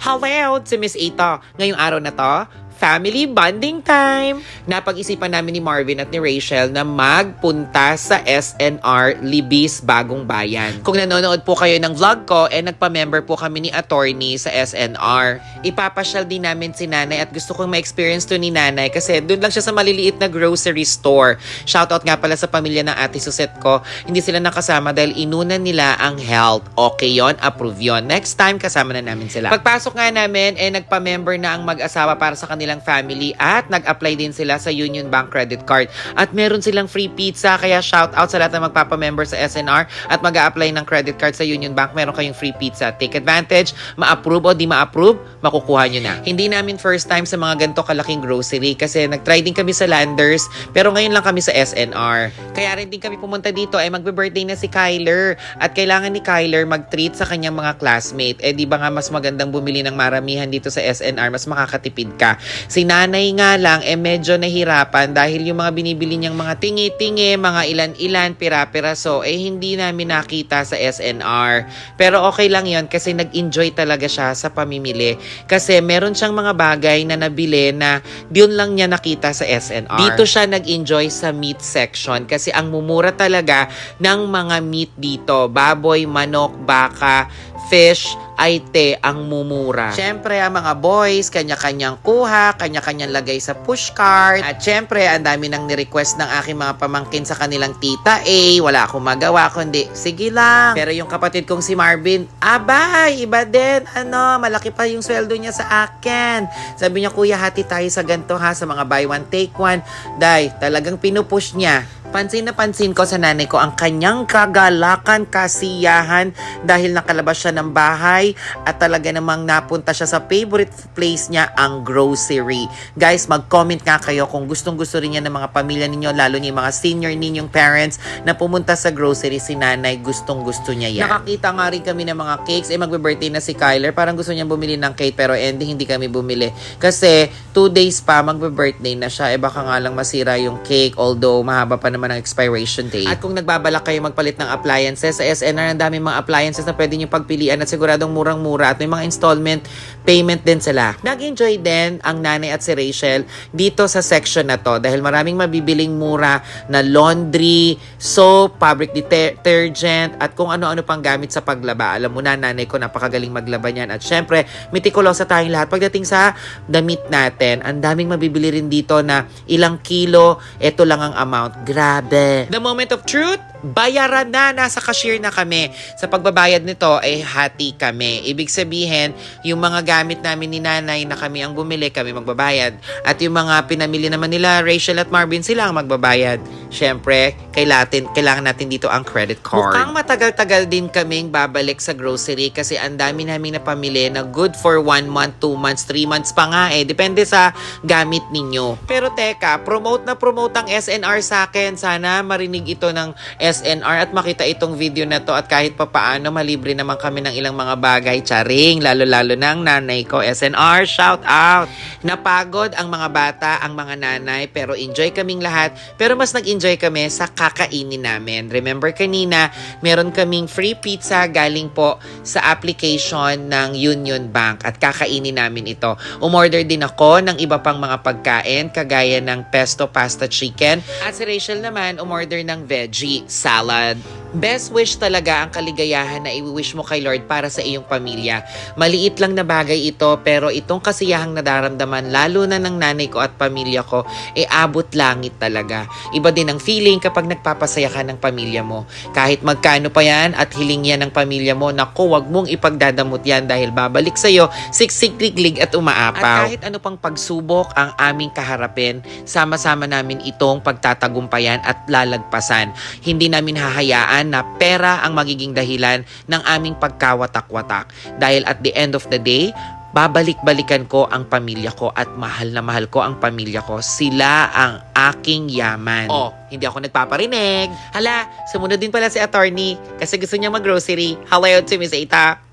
Hello, si Miss Ito. Ngayong araw na to, family bonding time. Napag-isipan namin ni Marvin at ni Rachel na magpunta sa SNR Libis Bagong Bayan. Kung nanonood po kayo ng vlog ko, eh nagpa-member po kami ni attorney sa SNR. Ipapasyal din namin si nanay at gusto kong ma-experience to ni nanay kasi doon lang siya sa maliliit na grocery store. Shoutout nga pala sa pamilya ng ate Suset ko. Hindi sila nakasama dahil inunan nila ang health. Okay yon, approve yon. Next time, kasama na namin sila. Pagpasok nga namin, eh nagpa-member na ang mag-asawa para sa kanilang family at nag-apply din sila sa Union Bank credit card. At meron silang free pizza, kaya shout out sa lahat ng magpapa-member sa SNR at mag apply ng credit card sa Union Bank, meron kayong free pizza. Take advantage, ma-approve o di ma-approve, makukuha nyo na. Hindi namin first time sa mga ganito kalaking grocery kasi nag-try din kami sa Landers pero ngayon lang kami sa SNR. Kaya rin din kami pumunta dito ay magbe-birthday na si Kyler at kailangan ni Kyler mag-treat sa kanyang mga classmate. Eh di ba nga mas magandang bumili ng maramihan dito sa SNR, mas makakatipid ka. Si nanay nga lang eh medyo nahirapan dahil yung mga binibili niyang mga tingi-tingi, mga ilan-ilan, pira-piraso eh hindi namin nakita sa SNR. Pero okay lang yon kasi nag-enjoy talaga siya sa pamimili. Kasi meron siyang mga bagay na nabili na diyon lang niya nakita sa SNR. Dito siya nag-enjoy sa meat section kasi ang mumura talaga ng mga meat dito. Baboy, manok, baka, fish, ay te ang mumura. Siyempre, ang mga boys, kanya-kanyang kuha, kanya-kanyang lagay sa pushcart. At siyempre, ang dami nang ni-request ng aking mga pamangkin sa kanilang tita A. Wala akong magawa, kundi, sige lang. Pero yung kapatid kong si Marvin, abay, iba din. Ano, malaki pa yung sweldo niya sa akin. Sabi niya, kuya, hati tayo sa ganito ha, sa mga buy one, take one. Dahil talagang pinupush niya. Pansin na pansin ko sa nanay ko ang kanyang kagalakan, kasiyahan dahil nakalabas siya ng bahay at talaga namang napunta siya sa favorite place niya, ang grocery. Guys, mag-comment nga kayo kung gustong gusto rin niya ng mga pamilya ninyo, lalo yung mga senior ninyong parents na pumunta sa grocery si nanay, gustong gusto niya yan. Nakakita nga rin kami ng mga cakes, eh magbe-birthday na si Kyler, parang gusto niya bumili ng cake pero ending hindi kami bumili. Kasi two days pa magbe-birthday na siya, eh baka nga lang masira yung cake although mahaba pa naman ang expiration date. At kung nagbabalak kayo magpalit ng appliances, sa SNR ang daming mga appliances na pwede nyo pagpilian at siguradong murang-mura at may mga installment payment din sila. Nag-enjoy din ang nanay at si Rachel dito sa section na to dahil maraming mabibiling mura na laundry, soap, fabric detergent at kung ano-ano pang gamit sa paglaba. Alam mo na, nanay ko napakagaling maglaba niyan at syempre, mitikulosa tayong lahat. Pagdating sa damit natin, ang daming mabibili rin dito na ilang kilo, ito lang ang amount. Grabe. The moment of truth, bayaran na, nasa cashier na kami. Sa pagbabayad nito, ay hati kami. Ibig sabihin, yung mga gamit namin ni nanay na kami ang bumili, kami magbabayad. At yung mga pinamili naman nila, Rachel at Marvin, sila ang magbabayad. Siyempre, kailangan, kailangan natin dito ang credit card. Mukhang matagal-tagal din kaming babalik sa grocery kasi ang dami namin na pamili na good for one month, two months, three months pa nga eh. Depende sa gamit ninyo. Pero teka, promote na promote ang SNR sa akin. Sana marinig ito ng SNR at makita itong video na to at kahit pa paano malibre naman kami ng ilang mga bagay. Charing, lalo-lalo ng nanay ko. SNR, shout out! Napagod ang mga bata, ang mga nanay, pero enjoy kaming lahat. Pero mas nag-enjoy kami sa kakainin namin. Remember kanina, meron kaming free pizza galing po sa application ng Union Bank at kakainin namin ito. Umorder din ako ng iba pang mga pagkain kagaya ng pesto pasta chicken at si Rachel naman umorder ng veggie salad. Best wish talaga ang kaligayahan na i-wish mo kay Lord para sa iyong pamilya. Maliit lang na bagay ito pero itong kasiyahang nadaramdaman lalo na ng nanay ko at pamilya ko e abot langit talaga. Iba din ang feeling kapag nagpapasaya ka ng pamilya mo. Kahit magkano pa yan at hiling yan ng pamilya mo, naku, wag mong ipagdadamot yan dahil babalik sa'yo, siksik-liglig at umaapaw. At kahit ano pang pagsubok ang aming kaharapin, sama-sama namin itong pagtatagumpayan at lalagpasan. Hindi namin hahayaan na pera ang magiging dahilan ng aming pagkawatak-watak. Dahil at the end of the day, babalik-balikan ko ang pamilya ko at mahal na mahal ko ang pamilya ko. Sila ang aking yaman. Oh, hindi ako nagpaparinig. Hala, sumunod din pala si attorney kasi gusto niya mag-grocery. Hello to Miss Eta.